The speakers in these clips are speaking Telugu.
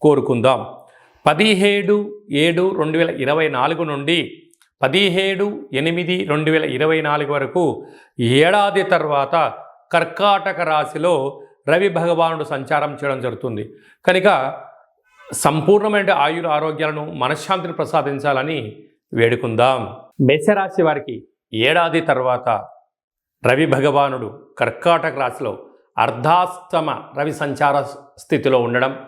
కోరుకుందాం. పదిహేడు ఏడు రెండు వేల ఇరవై నాలుగు నుండి పదిహేడు ఎనిమిది రెండు వేల ఇరవై నాలుగు వరకు ఏడాది తర్వాత కర్కాటక రాశిలో రవి భగవానుడు సంచారం చేయడం జరుగుతుంది. కనుక సంపూర్ణమైన ఆయుర ఆరోగ్యాలను మనశ్శాంతిని ప్రసాదించాలని వేడుకుందాం. మేషరాశి వారికి ఏడాది తర్వాత రవి భగవానుడు కర్కాటక రాశిలో అర్ధాస్తమ రవి సంచార స్థితిలో ఉండడం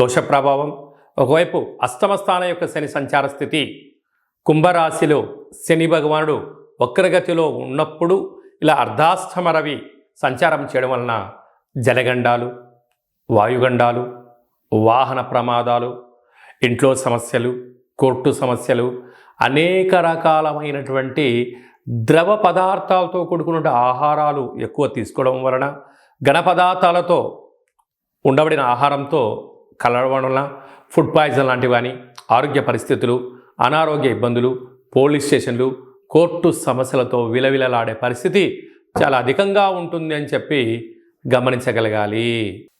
దోష ప్రభావం ఒకవైపు అష్టమ స్థానం యొక్క శని సంచార స్థితి. కుంభరాశిలో శని భగవానుడు వక్రగతిలో ఉన్నప్పుడు ఇలా అర్ధాష్టమ రవి సంచారం చేయడం వలన జలగండాలు వాయుగండాలు వాహన ప్రమాదాలు ఇంట్లో సమస్యలు కోర్టు సమస్యలు అనేక రకాలమైనటువంటి ద్రవ పదార్థాలతో కూడుకున్న ఆహారాలు ఎక్కువ తీసుకోవడం వలన ఘన పదార్థాలతో ఉండబడిన ఆహారంతో కలవడం వల్ల ఫుడ్ పాయిజన్ లాంటివి కానీ ఆరోగ్య పరిస్థితులు అనారోగ్య ఇబ్బందులు పోలీస్ స్టేషన్లు కోర్టు సమస్యలతో విలవిలలాడే పరిస్థితి చాలా అధికంగా ఉంటుంది అని చెప్పి గమనించగలగాలి.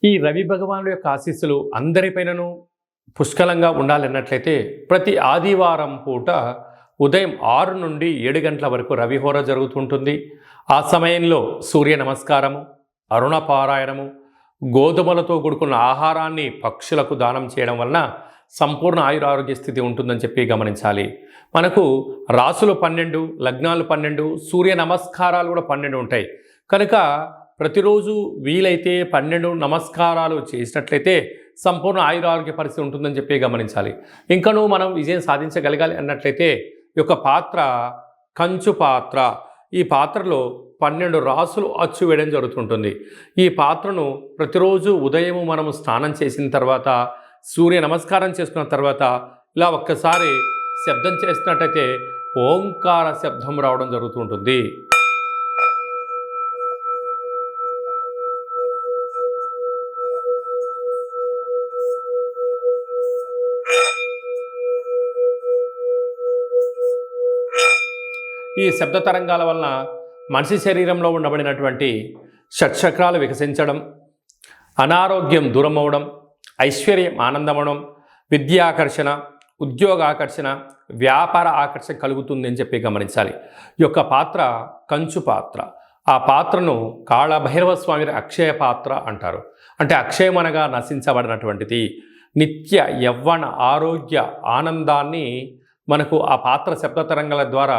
ఈ రవి భగవానుడు యొక్క ఆశీస్సులు అందరిపైనను పుష్కలంగా ఉండాలన్నట్లయితే ప్రతి ఆదివారం పూట ఉదయం ఆరు నుండి ఏడు గంటల వరకు రవిహోర జరుగుతుంటుంది ఆ సమయంలో సూర్య నమస్కారము అరుణ పారాయణము గోధుమలతో కూడుకున్న ఆహారాన్ని పక్షులకు దానం చేయడం వలన సంపూర్ణ ఆయురారోగ్య స్థితి ఉంటుందని చెప్పి గమనించాలి. మనకు రాసులు పన్నెండు లగ్నాలు పన్నెండు సూర్య నమస్కారాలు కూడా పన్నెండు ఉంటాయి. కనుక ప్రతిరోజు వీలైతే పన్నెండు నమస్కారాలు చేసినట్లయితే సంపూర్ణ ఆయురారోగ్య పరిస్థితి ఉంటుందని చెప్పి గమనించాలి. ఇంకనూ మనం విజయం సాధించగలగాలి అన్నట్లయితే ఈ యొక్క పాత్ర కంచు పాత్ర ఈ పాత్రలో పన్నెండు రాసులు అచ్చు వేయడం జరుగుతుంటుంది. ఈ పాత్రను ప్రతిరోజు ఉదయం మనము స్నానం చేసిన తర్వాత సూర్య నమస్కారం చేసుకున్న తర్వాత ఇలా ఒక్కసారి శబ్దం చేసినట్టయితే ఓంకార శబ్దం రావడం జరుగుతుంటుంది. ఈ శబ్ద తరంగాల వలన మనిషి శరీరంలో ఉండబడినటువంటి షట్చక్రాలు వికసించడం అనారోగ్యం దూరం అవడం ఐశ్వర్యం ఆనందమవడం విద్యాకర్షణ ఉద్యోగ ఆకర్షణ వ్యాపార ఆకర్షణ కలుగుతుంది అని చెప్పి గమనించాలి. ఈ యొక్క పాత్ర కంచు పాత్ర. ఆ పాత్రను కాళభైరవ స్వామి అక్షయ పాత్ర అంటారు. అంటే అక్షయం అనగా నశించబడినటువంటిది. నిత్య యవ్వన ఆరోగ్య ఆనందాన్ని మనకు ఆ పాత్ర శబ్ద తరంగాల ద్వారా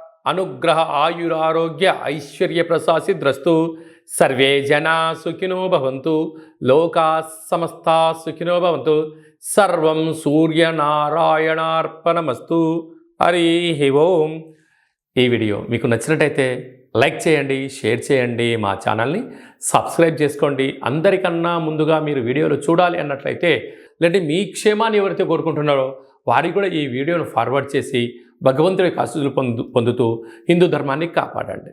అనుగ్రహ ఆయురారోగ్య ఐశ్వర్య ప్రసాసిద్రస్తు సర్వే జనా సుఖినో భవంతు. లోకా సమస్తా సుఖినో భవంతు. సర్వం సూర్యనారాయణార్పణమస్తు. హరి ఓం. ఈ వీడియో మీకు నచ్చినట్టయితే లైక్ చేయండి షేర్ చేయండి మా ఛానల్ని సబ్స్క్రైబ్ చేసుకోండి. అందరికన్నా ముందుగా మీరు వీడియోలు చూడాలి అన్నట్లయితే లేదంటే మీ క్షేమాన్ని ఎవరైతే కోరుకుంటున్నారో వారికి కూడా ఈ వీడియోను ఫార్వర్డ్ చేసి భగవంతుడి యొక్క ఆశీస్సులు పొందు పొందుతూ హిందూ ధర్మాన్ని కాపాడండి.